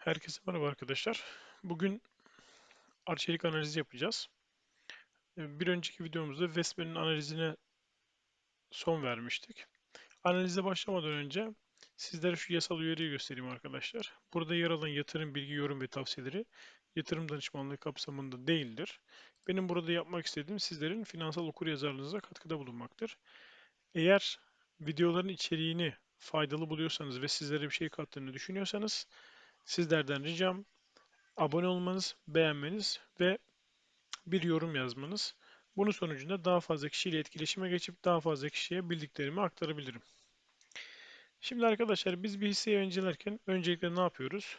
Herkese merhaba arkadaşlar. Bugün arçelik analizi yapacağız. Ee, Bir önceki videomuzda Vesper'in analizine son vermiştik. Analize başlamadan önce sizlere şu yasal uyarıyı göstereyim arkadaşlar. Burada yer alan yatırım bilgi, yorum ve tavsiyeleri yatırım danışmanlığı kapsamında değildir. Benim burada yapmak istediğim sizlerin finansal okuryazarlığınıza katkıda bulunmaktır. Eğer videoların içeriğini faydalı buluyorsanız ve sizlere bir şey kattığını düşünüyorsanız sizlerden ricam abone olmanız, beğenmeniz ve bir yorum yazmanız. Bunun sonucunda daha fazla kişiyle etkileşime geçip daha fazla kişiye bildiklerimi aktarabilirim. Şimdi arkadaşlar biz bir hisseyi incelerken öncelikle ne yapıyoruz?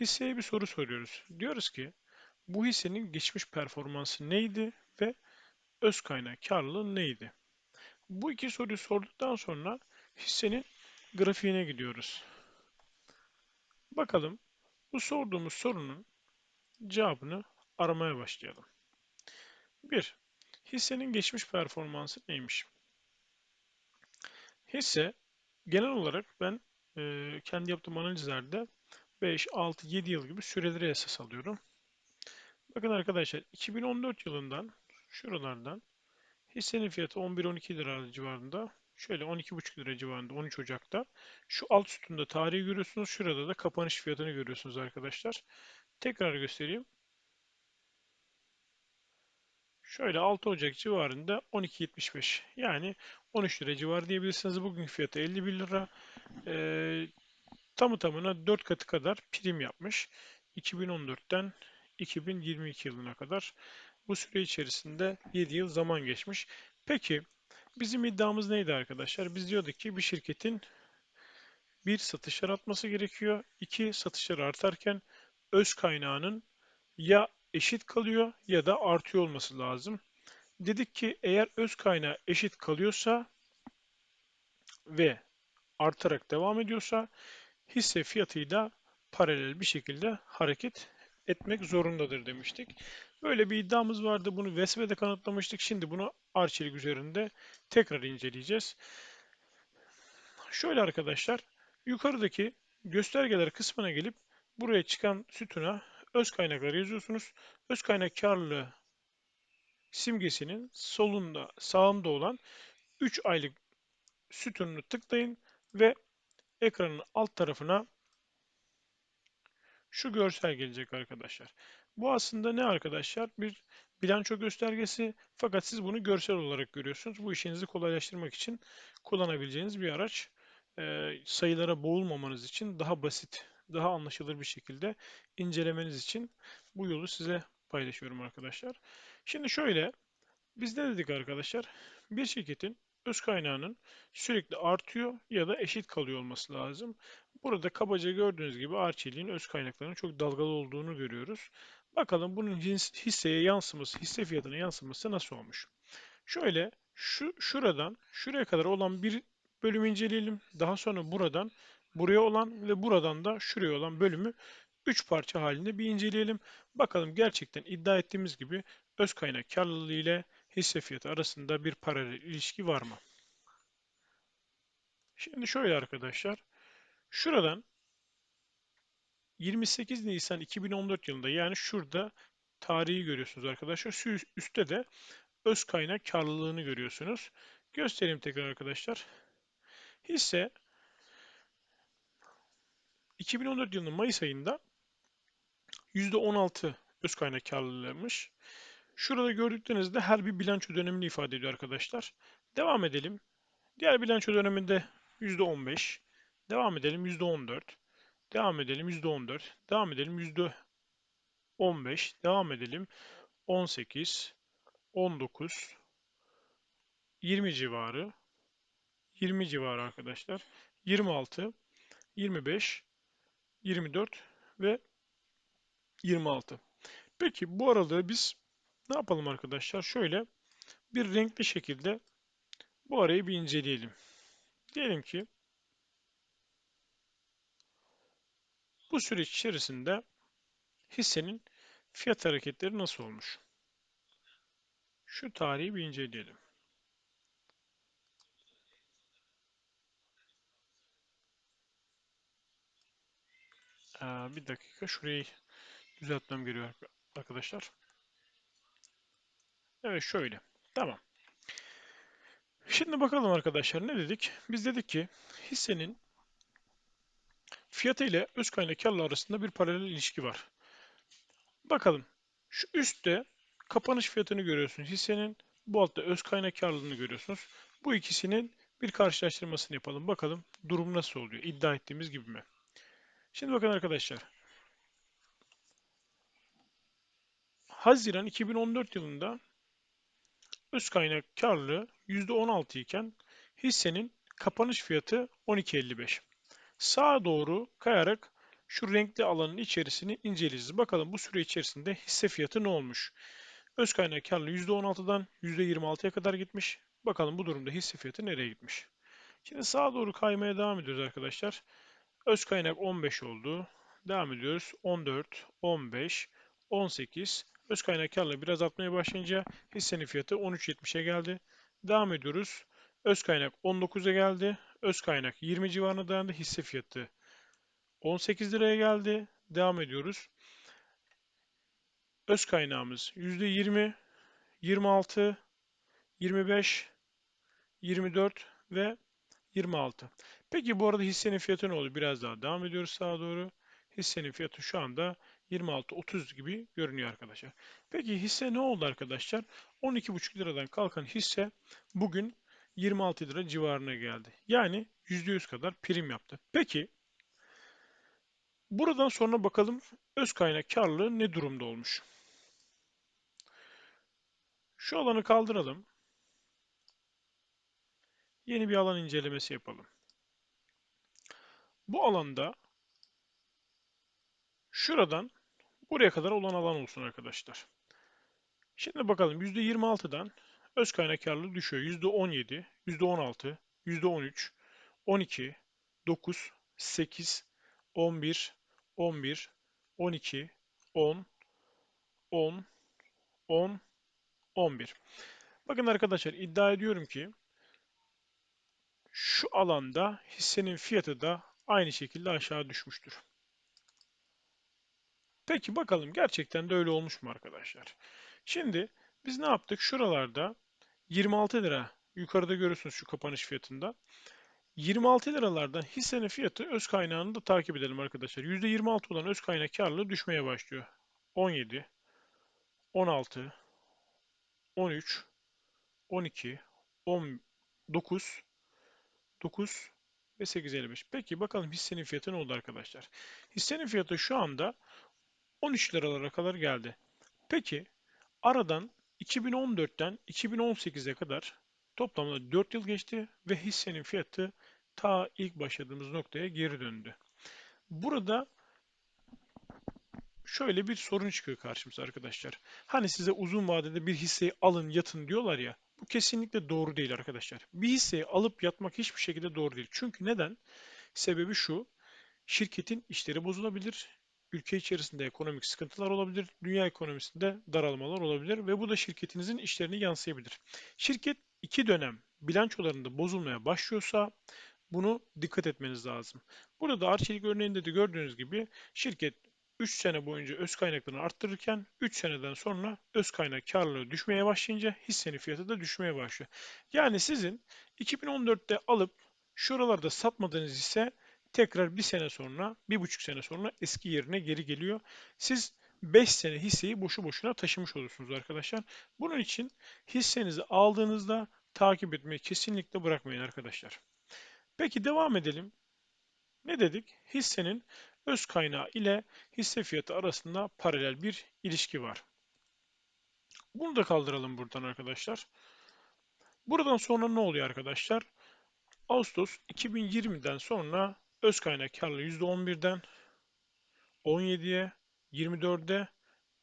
Hisseye bir soru soruyoruz. Diyoruz ki bu hissenin geçmiş performansı neydi ve öz kaynak karlılığı neydi? Bu iki soruyu sorduktan sonra hissenin grafiğine gidiyoruz. Bakalım bu sorduğumuz sorunun cevabını aramaya başlayalım. 1. Hissenin geçmiş performansı neymiş? Hisse genel olarak ben e, kendi yaptığım analizlerde 5, 6, 7 yıl gibi süreleri esas alıyorum. Bakın arkadaşlar 2014 yılından şuralardan hissenin fiyatı 11-12 lira civarında. Şöyle 12,5 lira civarında 13 Ocak'ta. Şu alt sütunda tarihi görüyorsunuz. Şurada da kapanış fiyatını görüyorsunuz arkadaşlar. Tekrar göstereyim. Şöyle 6 Ocak civarında 12.75 yani 13 lira civarı diyebilirsiniz. Bugün fiyatı 51 lira. Ee, tamı tamına 4 katı kadar prim yapmış. 2014'ten 2022 yılına kadar. Bu süre içerisinde 7 yıl zaman geçmiş. Peki bizim iddiamız neydi arkadaşlar? Biz diyorduk ki bir şirketin bir satışlar artması gerekiyor. İki satışlar artarken öz kaynağının ya eşit kalıyor ya da artıyor olması lazım. Dedik ki eğer öz kaynağı eşit kalıyorsa ve artarak devam ediyorsa hisse fiyatıyla paralel bir şekilde hareket etmek zorundadır demiştik. Böyle bir iddiamız vardı. Bunu Vesve'de kanıtlamıştık. Şimdi bunu Arçelik üzerinde tekrar inceleyeceğiz. Şöyle arkadaşlar, yukarıdaki göstergeler kısmına gelip buraya çıkan sütuna öz kaynakları yazıyorsunuz. Öz kaynak karlılığı simgesinin solunda, sağında olan 3 aylık sütununu tıklayın ve ekranın alt tarafına şu görsel gelecek arkadaşlar. Bu aslında ne arkadaşlar? Bir bilanço göstergesi fakat siz bunu görsel olarak görüyorsunuz. Bu işinizi kolaylaştırmak için kullanabileceğiniz bir araç. Ee, sayılara boğulmamanız için daha basit, daha anlaşılır bir şekilde incelemeniz için bu yolu size paylaşıyorum arkadaşlar. Şimdi şöyle, biz ne dedik arkadaşlar? Bir şirketin öz kaynağının sürekli artıyor ya da eşit kalıyor olması lazım. Burada kabaca gördüğünüz gibi Arçelik'in öz kaynaklarının çok dalgalı olduğunu görüyoruz. Bakalım bunun hisseye yansıması, hisse fiyatına yansıması nasıl olmuş? Şöyle şu şuradan şuraya kadar olan bir bölüm inceleyelim. Daha sonra buradan buraya olan ve buradan da şuraya olan bölümü 3 parça halinde bir inceleyelim. Bakalım gerçekten iddia ettiğimiz gibi öz kaynak karlılığı ile hisse fiyatı arasında bir paralel ilişki var mı? Şimdi şöyle arkadaşlar. Şuradan 28 Nisan 2014 yılında yani şurada tarihi görüyorsunuz arkadaşlar. Şu üstte de öz kaynak karlılığını görüyorsunuz. Göstereyim tekrar arkadaşlar. Hisse 2014 yılının Mayıs ayında %16 öz kaynak karlılığıymış. Şurada gördüklerinizde her bir bilanço dönemini ifade ediyor arkadaşlar. Devam edelim. Diğer bilanço döneminde %15. Devam edelim %14. Devam edelim %14. Devam edelim %15. Devam edelim 18. 19. 20 civarı. 20 civarı arkadaşlar. 26. 25. 24 ve 26. Peki bu aralığı biz ne yapalım arkadaşlar? Şöyle bir renkli şekilde bu arayı bir inceleyelim. Diyelim ki bu süreç içerisinde hissenin fiyat hareketleri nasıl olmuş? Şu tarihi bir inceleyelim. Ee, bir dakika şurayı düzeltmem gerekiyor arkadaşlar. Evet şöyle. Tamam. Şimdi bakalım arkadaşlar ne dedik? Biz dedik ki hissenin fiyatı ile öz kaynak karlı arasında bir paralel ilişki var. Bakalım. Şu üstte kapanış fiyatını görüyorsunuz hissenin. Bu altta öz kaynak karlılığını görüyorsunuz. Bu ikisinin bir karşılaştırmasını yapalım. Bakalım durum nasıl oluyor? İddia ettiğimiz gibi mi? Şimdi bakın arkadaşlar. Haziran 2014 yılında öz kaynak karlılığı %16 iken hissenin kapanış fiyatı 12.55. Sağa doğru kayarak şu renkli alanın içerisini inceleyeceğiz. Bakalım bu süre içerisinde hisse fiyatı ne olmuş? Öz kaynak karlılığı %16'dan %26'ya kadar gitmiş. Bakalım bu durumda hisse fiyatı nereye gitmiş? Şimdi sağa doğru kaymaya devam ediyoruz arkadaşlar. Öz kaynak 15 oldu. Devam ediyoruz. 14, 15, 18. Öz kaynak karla biraz artmaya başlayınca hissenin fiyatı 13.70'e geldi. Devam ediyoruz. Öz kaynak 19'a geldi. Öz kaynak 20 civarına dayandı. Hisse fiyatı 18 liraya geldi. Devam ediyoruz. Öz kaynağımız %20, 26, 25, 24 ve 26. Peki bu arada hissenin fiyatı ne oldu? Biraz daha devam ediyoruz sağa doğru. Hissenin fiyatı şu anda 26-30 gibi görünüyor arkadaşlar. Peki hisse ne oldu arkadaşlar? 12,5 liradan kalkan hisse bugün 26 lira civarına geldi. Yani %100 kadar prim yaptı. Peki buradan sonra bakalım öz kaynak karlılığı ne durumda olmuş? Şu alanı kaldıralım. Yeni bir alan incelemesi yapalım. Bu alanda şuradan buraya kadar olan alan olsun arkadaşlar. Şimdi bakalım %26'dan öz kaynak karlılığı düşüyor. %17, %16, %13, 12, 9, 8, 11, 11, 12, 10, 10, 10, 11. Bakın arkadaşlar iddia ediyorum ki şu alanda hissenin fiyatı da aynı şekilde aşağı düşmüştür. Peki bakalım gerçekten de öyle olmuş mu arkadaşlar? Şimdi biz ne yaptık? Şuralarda 26 lira yukarıda görüyorsunuz şu kapanış fiyatında. 26 liralardan hissenin fiyatı öz kaynağını da takip edelim arkadaşlar. %26 olan öz kaynak karlılığı düşmeye başlıyor. 17, 16, 13, 12, 19, 9 ve 8.55. Peki bakalım hissenin fiyatı ne oldu arkadaşlar? Hissenin fiyatı şu anda 13 liralara kadar geldi. Peki aradan 2014'ten 2018'e kadar toplamda 4 yıl geçti ve hissenin fiyatı ta ilk başladığımız noktaya geri döndü. Burada şöyle bir sorun çıkıyor karşımıza arkadaşlar. Hani size uzun vadede bir hisseyi alın yatın diyorlar ya. Bu kesinlikle doğru değil arkadaşlar. Bir hisseyi alıp yatmak hiçbir şekilde doğru değil. Çünkü neden? Sebebi şu. Şirketin işleri bozulabilir. Ülke içerisinde ekonomik sıkıntılar olabilir. Dünya ekonomisinde daralmalar olabilir ve bu da şirketinizin işlerine yansıyabilir. Şirket iki dönem bilançolarında bozulmaya başlıyorsa bunu dikkat etmeniz lazım. Burada da Arçelik örneğinde de gördüğünüz gibi şirket 3 sene boyunca öz kaynaklarını arttırırken 3 seneden sonra öz kaynak karlılığı düşmeye başlayınca hissenin fiyatı da düşmeye başlıyor. Yani sizin 2014'te alıp şuralarda satmadığınız hisse tekrar bir sene sonra, bir buçuk sene sonra eski yerine geri geliyor. Siz 5 sene hisseyi boşu boşuna taşımış olursunuz arkadaşlar. Bunun için hissenizi aldığınızda takip etmeyi kesinlikle bırakmayın arkadaşlar. Peki devam edelim. Ne dedik? Hissenin öz kaynağı ile hisse fiyatı arasında paralel bir ilişki var. Bunu da kaldıralım buradan arkadaşlar. Buradan sonra ne oluyor arkadaşlar? Ağustos 2020'den sonra öz kaynak karlı %11'den 17'ye, 24'e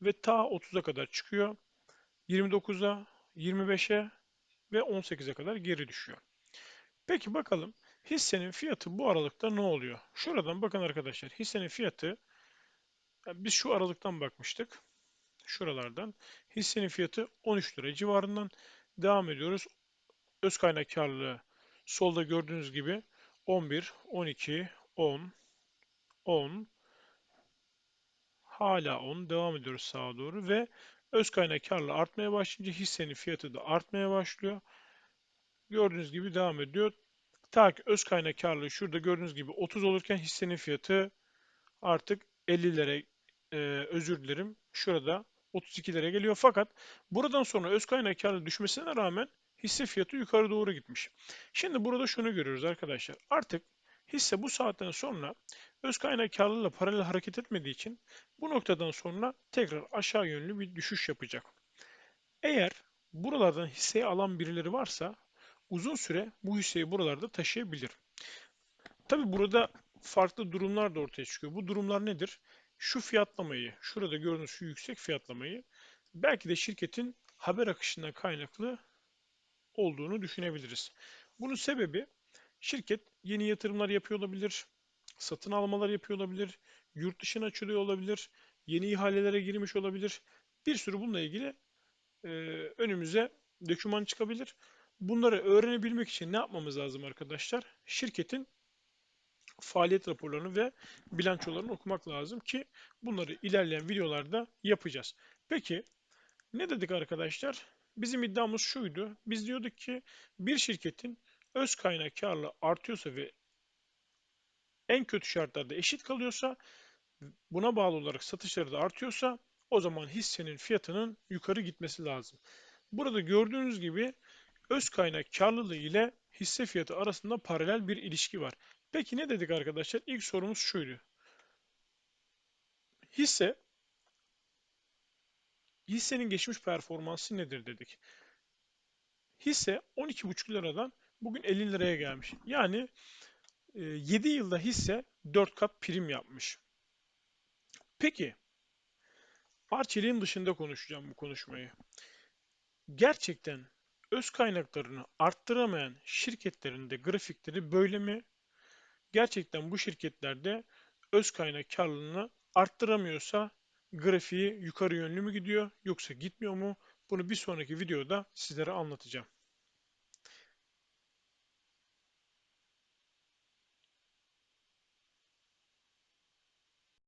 ve ta 30'a kadar çıkıyor. 29'a, 25'e ve 18'e kadar geri düşüyor. Peki bakalım hissenin fiyatı bu aralıkta ne oluyor? Şuradan bakın arkadaşlar hissenin fiyatı biz şu aralıktan bakmıştık. Şuralardan hissenin fiyatı 13 lira civarından devam ediyoruz. Öz kaynak karlılığı solda gördüğünüz gibi 11, 12, 10, 10, Hala 10. Devam ediyoruz sağa doğru ve öz kaynak artmaya başlayınca hissenin fiyatı da artmaya başlıyor. Gördüğünüz gibi devam ediyor. Ta ki öz kaynak şurada gördüğünüz gibi 30 olurken hissenin fiyatı artık 50'lere e, özür dilerim şurada 32'lere geliyor. Fakat buradan sonra öz kaynak düşmesine rağmen hisse fiyatı yukarı doğru gitmiş. Şimdi burada şunu görüyoruz arkadaşlar. Artık hisse bu saatten sonra öz kaynak karlılığıyla paralel hareket etmediği için bu noktadan sonra tekrar aşağı yönlü bir düşüş yapacak. Eğer buralardan hisseyi alan birileri varsa uzun süre bu hisseyi buralarda taşıyabilir. Tabi burada farklı durumlar da ortaya çıkıyor. Bu durumlar nedir? Şu fiyatlamayı, şurada gördüğünüz şu yüksek fiyatlamayı belki de şirketin haber akışından kaynaklı olduğunu düşünebiliriz. Bunun sebebi şirket yeni yatırımlar yapıyor olabilir, satın almalar yapıyor olabilir, yurt dışına açılıyor olabilir, yeni ihalelere girmiş olabilir. Bir sürü bununla ilgili e, önümüze doküman çıkabilir. Bunları öğrenebilmek için ne yapmamız lazım arkadaşlar? Şirketin faaliyet raporlarını ve bilançolarını okumak lazım ki bunları ilerleyen videolarda yapacağız. Peki ne dedik arkadaşlar? Bizim iddiamız şuydu. Biz diyorduk ki bir şirketin öz kaynak karlı artıyorsa ve en kötü şartlarda eşit kalıyorsa buna bağlı olarak satışları da artıyorsa o zaman hissenin fiyatının yukarı gitmesi lazım. Burada gördüğünüz gibi öz kaynak karlılığı ile hisse fiyatı arasında paralel bir ilişki var. Peki ne dedik arkadaşlar? İlk sorumuz şuydu. Hisse hissenin geçmiş performansı nedir dedik. Hisse 12,5 liradan bugün 50 liraya gelmiş. Yani 7 yılda hisse 4 kat prim yapmış. Peki Arçelik'in dışında konuşacağım bu konuşmayı. Gerçekten öz kaynaklarını arttıramayan şirketlerin de grafikleri böyle mi? Gerçekten bu şirketlerde öz kaynak karlılığını arttıramıyorsa grafiği yukarı yönlü mü gidiyor yoksa gitmiyor mu? Bunu bir sonraki videoda sizlere anlatacağım.